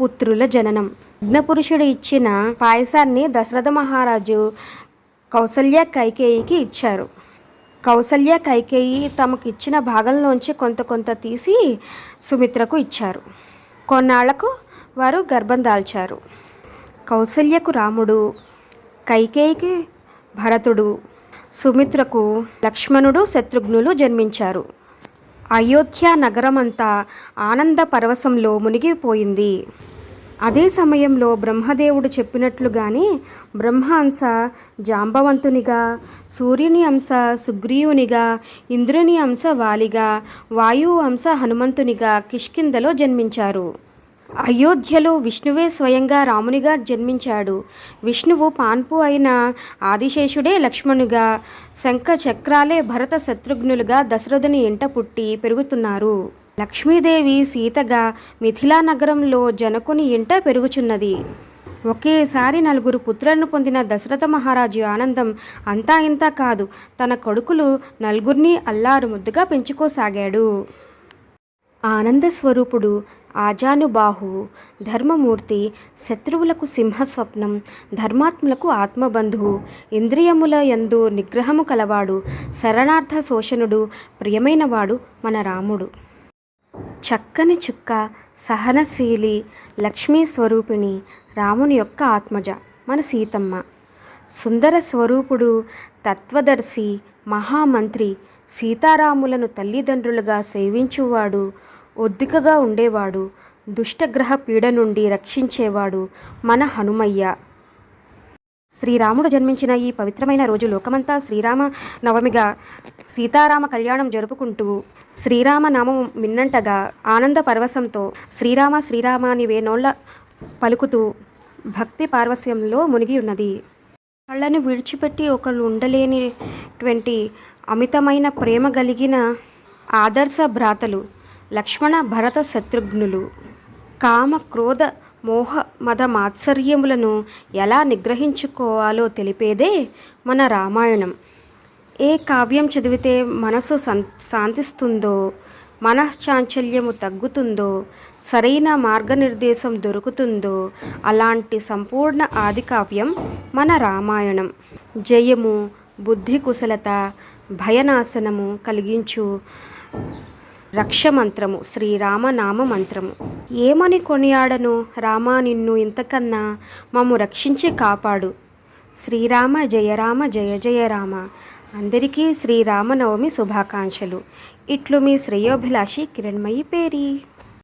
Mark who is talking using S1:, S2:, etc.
S1: పుత్రుల జననం. యజ్ఞపురుషుడు ఇచ్చిన పాయసాన్ని దశరథ మహారాజు కౌసల్య కైకేయికి ఇచ్చారు. కౌసల్య కైకేయి తమకు ఇచ్చిన భాగంలోంచి కొంత కొంత తీసి సుమిత్రకు ఇచ్చారు. కొన్నాళ్ళకు వారు గర్భం దాల్చారు. కౌసల్యకు రాముడు కైకేయికి భరతుడు సుమిత్రకు లక్ష్మణుడు శత్రుఘ్నులు జన్మించారు. అయోధ్య నగరమంతా ఆనంద పరవశంలో మునిగిపోయింది. అదే సమయంలో బ్రహ్మదేవుడు చెప్పినట్లుగానే బ్రహ్మ అంశ జాంబవంతునిగా సూర్యుని అంశ సుగ్రీవునిగా ఇంద్రుని అంశ వాలిగా వాయువు అంశ హనుమంతునిగా కిష్కిందలో జన్మించారు. అయోధ్యలో విష్ణువే స్వయంగా రామునిగా జన్మించాడు. విష్ణువు పాన్పు అయిన ఆదిశేషుడే లక్ష్మణుగా శంఖ చక్రాలే భరత శత్రుఘ్నులుగా దశరథుని ఎంట పుట్టి పెరుగుతున్నారు. లక్ష్మీదేవి సీతగా మిథిలా నగరంలో జనకుని ఇంట పెరుగుచున్నది. ఒకేసారి నలుగురు పుత్రులను పొందిన దశరథ మహారాజు ఆనందం అంతా ఇంత కాదు. తన కొడుకులు నలుగురిని అల్లారు ముద్దుగా పెంచుకోసాగాడు. ఆనంద స్వరూపుడు ఆజానుబాహు ధర్మమూర్తి శత్రువులకు సింహస్వప్నం ధర్మాత్ములకు ఆత్మబంధువు ఇంద్రియముల యందు నిగ్రహము కలవాడు శరణార్థ శోషణుడు ప్రియమైనవాడు మన రాముడు. చక్కని చుక్క సహనశీలి లక్ష్మీ స్వరూపిణి రాముని యొక్క ఆత్మజ మన సీతమ్మ. సుందర స్వరూపుడు తత్వదర్శి మహామంత్రి సీతారాములను తల్లిదండ్రులుగా సేవించువాడు ఒద్దికగా ఉండేవాడు. దుష్టగ్రహ పీడ నుండి రక్షించేవాడు మన హనుమయ్య. శ్రీరాముడు జన్మించిన ఈ పవిత్రమైన రోజు లోకమంతా శ్రీరామ నవమిగా సీతారామ కళ్యాణం జరుపుకుంటూ శ్రీరామ నామం మిన్నంటగా ఆనంద పరవశంతో శ్రీరామ శ్రీరామ అని వేనోళ్ళ పలుకుతూ భక్తి పార్వస్యంలో మునిగి ఉన్నది. కళ్ళను విడిచిపెట్టి ఒకళ్ళు ఉండలేనిటువంటి అమితమైన ప్రేమ కలిగిన ఆదర్శ భ్రాతలు లక్ష్మణ భరత శత్రుఘ్నులు. కామ క్రోధ మోహ మద మాత్సర్యములను ఎలా నిగ్రహించుకోవాలో తెలిపేదే మన రామాయణం. ఏ కావ్యం చదివితే మనసు సం శాంతిస్తుందో మనశ్చాంచల్యము తగ్గుతుందో సరైన మార్గనిర్దేశం దొరుకుతుందో అలాంటి సంపూర్ణ ఆది కావ్యం మన రామాయణం. జయము బుద్ధి కుశలత భయనాశనము కలిగించు రక్ష మంత్రము శ్రీరామనామ మంత్రము ఏమని కొనియాడను? రామా నిన్ను ఇంతకన్నా మమ్ము రక్షించి కాపాడు. శ్రీరామ జయరామ జయ జయ రామ. అందరికీ శ్రీరామనవమి శుభాకాంక్షలు. ఇట్లు మీ శ్రేయోభిలాషి కిరణ్మయి పేరి.